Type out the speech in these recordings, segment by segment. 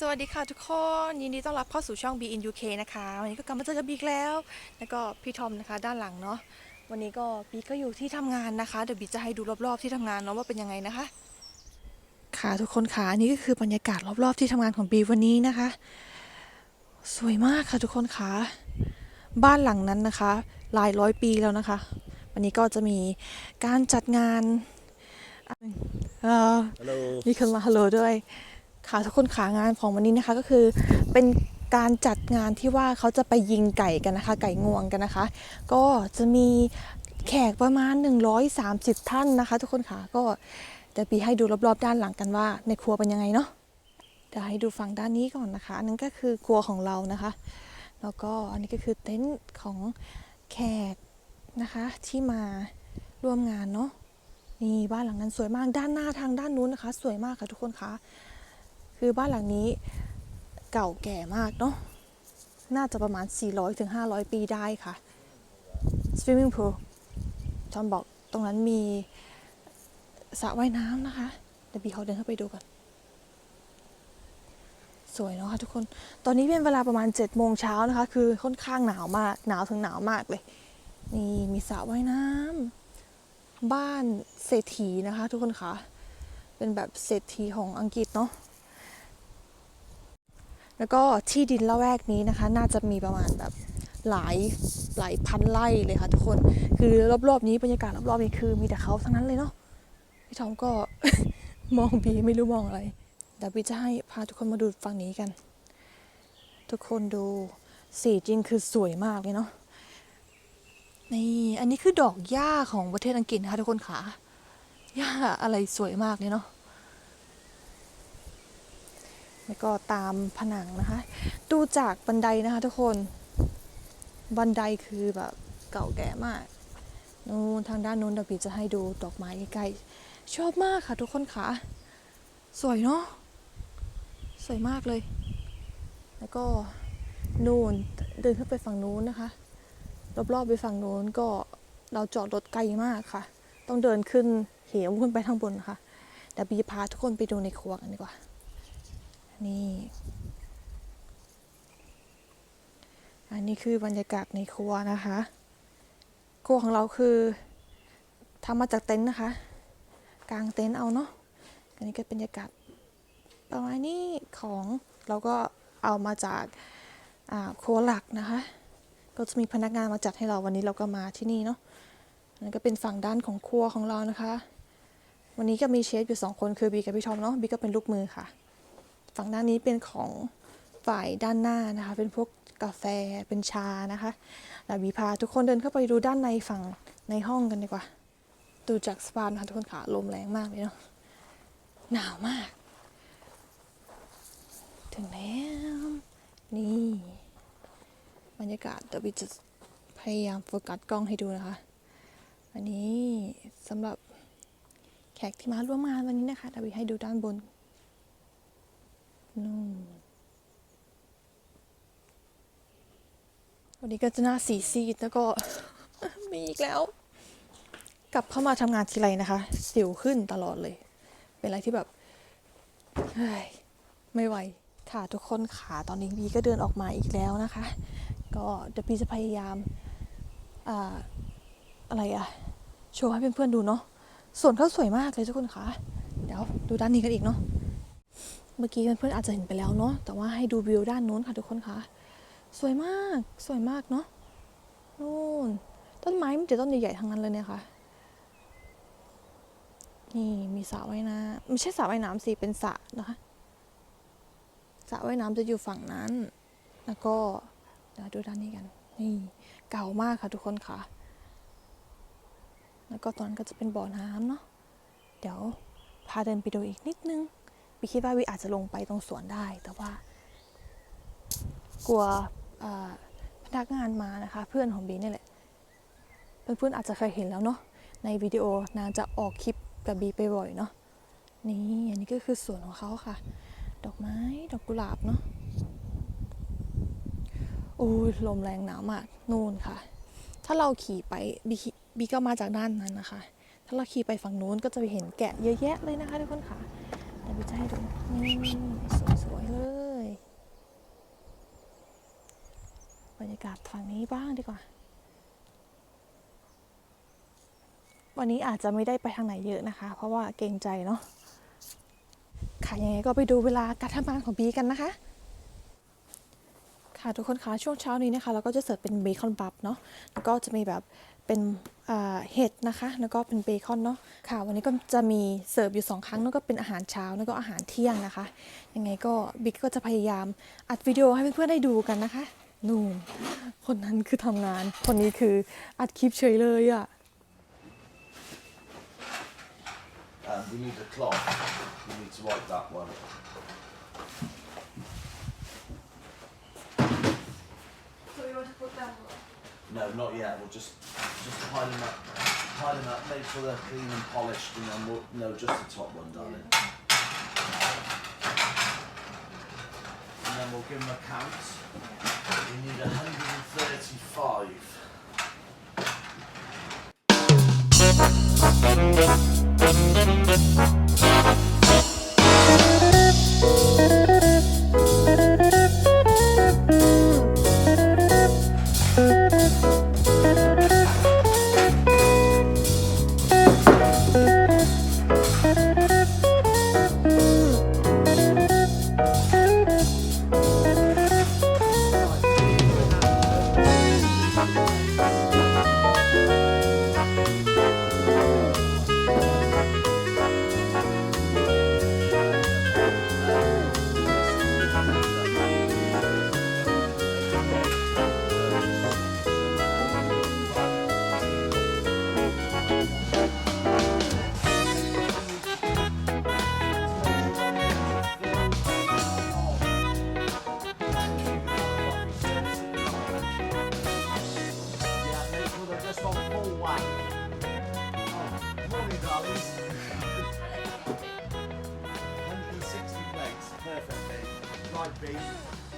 สวัสดีค่ะทุกคนยินดีต้อนรับเข้าสู่ช่อง B in UK นะคะวันนี้ก็กลับมาเจอกับบีกแล้ว แล้วก็พี่ทอมนะคะด้านหลังเนาะวันนี้ก็บีก็อยู่ที่ทำงานนะคะเดี๋ยวบีจะให้ดูรอบๆที่ทำงานเนาะว่าเป็นยังไงนะคะ ค่ะทุกคนค่ะอันนี้ก็คือบรรยากาศรอบๆที่ทำงานของบีวันนี้นะคะ สวยมากค่ะทุกคนค่ะบ้านหลังนั้นนะคะ หลายร้อยปีแล้วนะคะ วันนี้ก็จะมีการจัดงานเอ่อฮัลโหลมีคนมาฮัลโหลด้วย ค่ะทุกคนขางานของวันนี้นะคะก็คือเป็นการจัดงานที่ว่าเขาจะไปยิงไก่กันนะคะ ไก่งวงกันนะคะ ก็จะมีแขกประมาณ 130 ท่านนะคะ ทุกคนค่ะก็เดี๋ยวปีให้ดูรอบๆด้านหลังกันว่า ในครัวเป็นยังไงเนาะเดี๋ยวให้ดูฝั่งด้านนี้ก่อนนะคะ อันนั้นก็คือครัวของเรานะคะ แล้วก็อันนี้ก็คือเต็นท์ของแขกนะคะที่มาร่วมงานเนาะนี่บ้านหลังนั้นสวยมากด้านหน้าทางด้านนู้นนะคะ สวยมากค่ะทุกคนคะ คือบ้านหลังนี้เก่าแก่มากเนาะน่าจะประมาณ 400ถึง500 ปีได้ค่ะ swimming pool ทอมบอกตรงนั้นมีสระว่ายน้ำนะคะเดี๋ยวบีเขาเดินเข้าไปดูกันสวยเนาะค่ะทุกคน ตอนนี้เป็นเวลาประมาณ7โมงเช้านะคะ คือค่อนข้างหนาวมาก หนาวถึงหนาวมากเลย นี่มีสระว่ายน้ำบ้านเศรษฐีนะคะ ทุกคนคะ เป็นแบบเศรษฐีของอังกฤษเนาะ แล้วก็ที่ดินละแวกนี้นะคะ น่าจะมีประมาณแบบหลายหลายพันไร่เลยค่ะทุกคน คือรอบๆนี้บรรยากาศรอบๆนี้คือมีแต่เขาทั้งนั้นเลยเนาะพี่ทอมก็มองบีไม่รู้มองอะไรเดี๋ยวบีจะให้พาทุกคนมาดูฝั่งนี้กัน ทุกคนดูสีจริงคือสวยมากเลยเนาะนี่อันนี้คือดอกหญ้าของประเทศอังกฤษนะคะทุกคนค่ะหญ้าอะไรสวยมากเลยเนาะ แล้วก็ตามผนังนะคะ ดูจากบันไดนะคะทุกคน บันไดคือแบบเก่าแก่มาก นู่นทางด้านนู้นเดี๋ยวพี่จะให้ดูดอกไม้ใกล้ๆ ชอบมากค่ะทุกคนค่ะ สวยเนาะ สวยมากเลย แล้วก็นู่นเดินขึ้นไปฝั่งนู้นนะคะ รอบๆไปฝั่งโน้นก็เราจอดรถไกลมากค่ะ ต้องเดินขึ้นเหวขึ้นไปทางบนนะคะเดี๋ยวบีพาทุกคนไปดูในครัวกันดีกว่า นี่ อันนี้คือบรรยากาศในครัวนะคะครัวของเราคือทำมาจากเต็นท์นะคะกางเต็นท์เอาเนาะอันนี้ก็เป็นบรรยากาศประมาณนี้ของเราก็เอามาจากครัวหลักนะคะ ก็จะมีพนักงานมาจัดให้เราวันนี้เราก็มาที่นี่เนาะนั่นก็เป็นฝั่งด้านของครัวของเรานะคะ วันนี้ก็มีเชฟอยู่สองคนคือบีกับพี่ชอมเนาะบีก็เป็นลูกมือค่ะ ฝั่งด้านนี้เป็นของฝ่ายด้านหน้านะคะ เป็นพวกกาแฟเป็นชานะคะแล้วบีพาทุกคนเดินเข้าไปดูด้านในฝั่งในห้องกันดีกว่า ดูจากสปานะคะทุกคนค่ะลมแรงมากเลยเนาะหนาวมาก ถึงแล้ว นี่บรรยากาศเดี๋ยวบิจะพยายามโฟกัสกล้องให้ดูนะคะ อันนี้สำหรับแขกที่มาร่วมงานวันนี้นะคะเดี๋ยวบิให้ดูด้านบน นู่นวันนี้ก็จะหน้าสีซีดแล้วก็มีอีกแล้ว กลับเข้ามาทำงานทีไรนะคะ สิวขึ้นตลอดเลย เป็นอะไรที่แบบไม่ไหวค่ะทุกคนขาตอนนี้บีก็เดินออกมาอีกแล้วนะคะ ก็เดี๋ยวพี่จะพยายามอ่าอะไรอะโชว์ให้เพื่อนๆดูเนาะส่วนเขาสวยมากเลยทุกคนคะเดี๋ยวดูด้านนี้กันอีกเนาะ เมื่อกี้เพื่อนๆอาจจะเห็นไปแล้วเนาะแต่ว่าให้ดูวิวด้านนู้นค่ะทุกคนคะสวยมากสวยมากเนาะนู่นต้นไม้มีแต่ต้นใหญ่ๆทั้งนั้นเลยเนี่ยค่ะนี่มีสระว่ายน้ำไม่ใช่สระว่ายน้ำสิเป็นสระนะคะสระว่ายน้ำจะอยู่ฝั่งนั้น แล้วก็เดี๋ยวดูด้านนี้กันนี่เก่ามากค่ะทุกคนค่ะ แล้วก็ตอนนั้นก็จะเป็นบ่อน้ำเนาะเดี๋ยวพาเดินไปดูอีกนิดนึง วิคิดว่าวิอาจจะลงไปตรงสวนได้ แต่ว่า กลัวพนักงานมานะคะ เพื่อนของบีนี่แหละเพื่อนๆอาจจะเคยเห็นแล้วเนาะในวิดีโอนางจะออกคลิปกับบีไปบ่อยเนาะนี่อันนี้ก็คือสวนของเขาค่ะ ดอกไม้ดอกกุหลาบเนาะโอ้ยลมแรงหนาวมากนู่นค่ะ ถ้าเราขี่ไปบีบีก็มาจากด้านนั้นนะคะ ถ้าเราขี่ไปฝั่งนู้นก็จะไปเห็นแกะเยอะแยะเลยนะคะทุกคนค่ะ ยวจะให้ดูนี่สวยๆเลย บรรยากาศฝั่งนี้บ้างดีกว่า วันนี้อาจจะไม่ได้ไปทางไหนเยอะนะคะ เพราะว่าเกรงใจเนาะค่ะยังไงก็ไปดูเวลาการทำงานของบีกันนะคะค่ะทุกคนคะช่วงเช้านี้นะคะเราก็จะเสิร์ฟเป็นเบคอนบัฟเนาะแล้วก็จะมีแบบ เป็นอ่าเห็ดนะคะ แล้วก็เป็นเบคอนเนาะค่ะ วันนี้ก็จะมีเสิร์ฟอยู่สองครั้งนั่นก็เป็นอาหารเช้าแล้วก็อาหารเที่ยงนะคะ ยังไงก็บิ๊กก็จะพยายามอัดวิดีโอให้เพื่อนๆได้ดูกันนะคะนู่นคนนั้นคือทำงาน คนนี้คืออัดคลิปเฉยเลยอะ Um, we need a cloth. We need to wipe that one. No, not yet. We'll just just pile them up, pile them up, make sure they're clean and polished, and then we'll no, just the top one, darling. And then we'll give them a count. We need 135.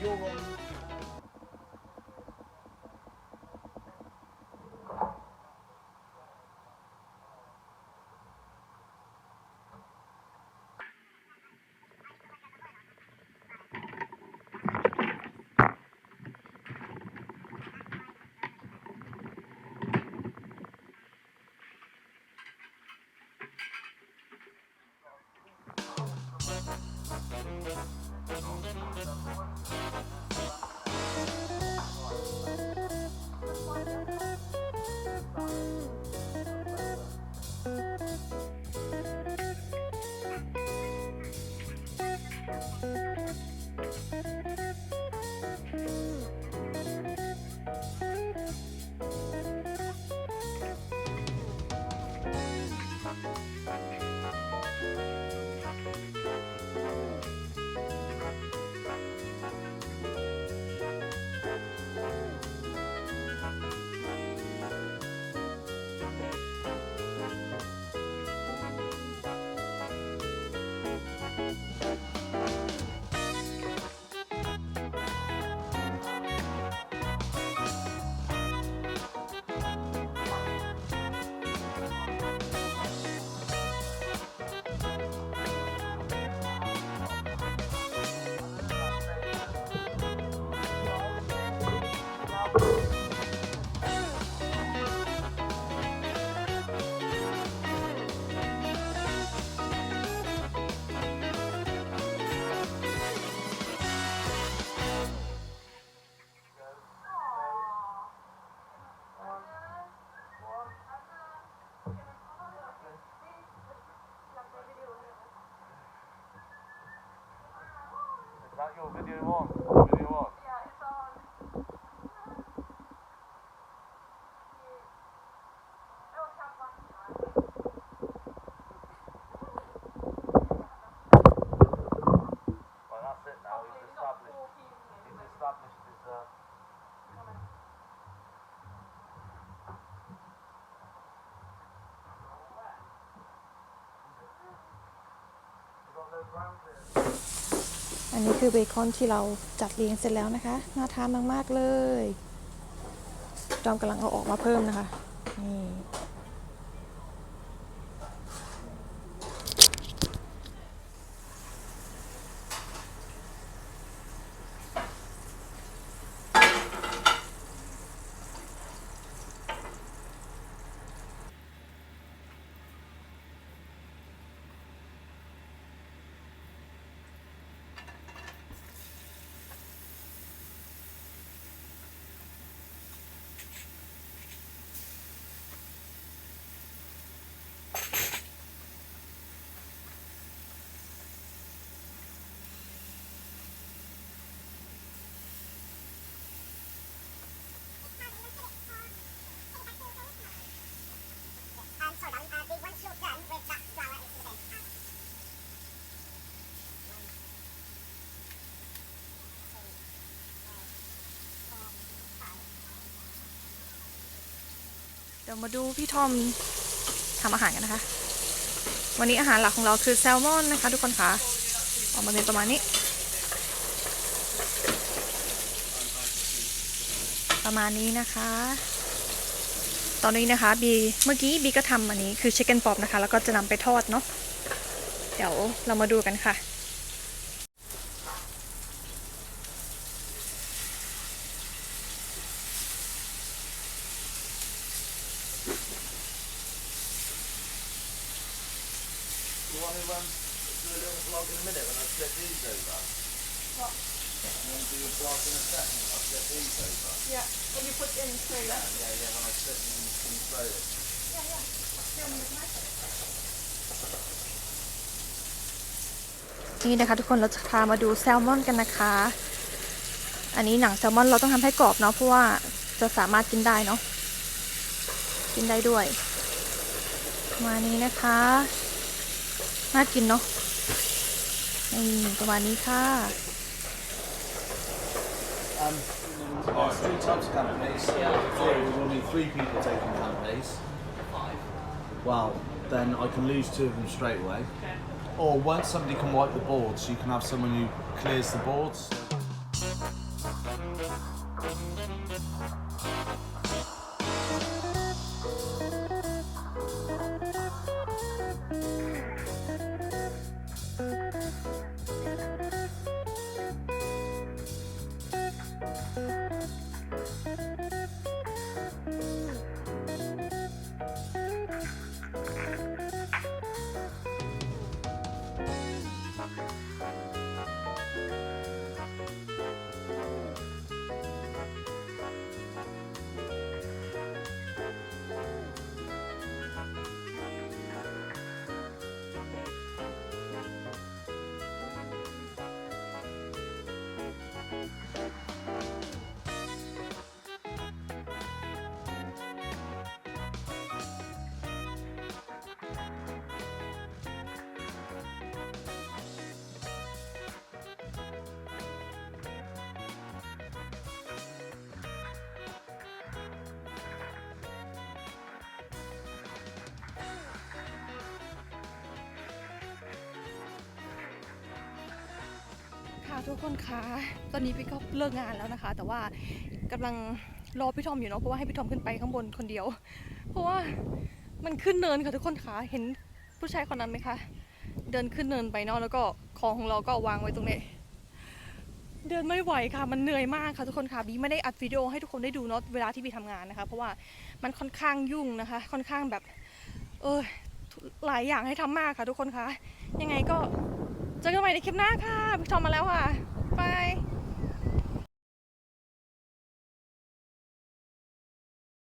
You're on your video one? Video on. Well, that's อันนี้คือเบคอนที่เราจัดเรียงเสร็จแล้วนะคะ น่าทานมาก ๆ เลย จอมกำลังเอาออกมาเพิ่มนะคะ นี่ เดี๋ยวมาดูพี่ทอมทำอาหารกันนะคะ วันนี้อาหารหลักของเราคือแซลมอนนะคะ ทุกคนคะออกมาเป็นประมาณนี้ ประมาณนี้นะคะ ตอนนี้นะคะบีเมื่อกี้บีก็ทำอันนี้คือชิคเก้นป๊อปนะคะ แล้วก็จะนำไปทอดเนาะเดี๋ยวเรามาดูกันค่ะ You want to um, do a little vlog in a minute when I flip these over? What? You want to do a vlog in a second when I flip these over? Yeah, when you put in tray. Yeah, yeah, yeah, when I flip them in the throw it. นี่นะคะทุกคนเราจะพามาดูแซลมอนกันนะคะ อันนี้หนังแซลมอนเราต้องทำให้กรอบเนาะเพราะว่าจะสามารถกินได้เนาะกินได้ด้วย มานี้นะคะ น่ากินเนาะนี่ประมาณนี้ค่ะ Um, there's three types of canapes. Yeah. Theory, we'll need three people taking canapes. Five. Well, then I can lose two of them straight away. Or once somebody can wipe the boards, you can have someone who clears the boards. ทุกคนคะตอนนี้พี่ก็เลิกงานแล้วนะคะ แต่ว่ากำลังรอพี่ทอมอยู่เนาะเพราะว่าให้พี่ทอมขึ้นไปข้างบนคนเดียว เพราะว่ามันขึ้นเนินค่ะทุกคนคะเห็นผู้ชายคนนั้นไหมคะเดินขึ้นเนินไปเนาะแล้วก็ของของเราก็วางไว้ตรงนี้เดินไม่ไหวค่ะ มันเหนื่อยมากค่ะทุกคนค่ะบีไม่ได้อัดวิดีโอให้ทุกคนได้ดูเนาะเวลาที่บีทำงานนะคะ เพราะว่ามันค่อนข้างยุ่งนะคะ ค่อนข้างแบบ เออหลายอย่างให้ทำมากค่ะทุกคนคะยังไงก็ เจอกันใหม่ในคลิปหน้าค่ะ บิ๊ชอมมาแล้วค่ะ บาย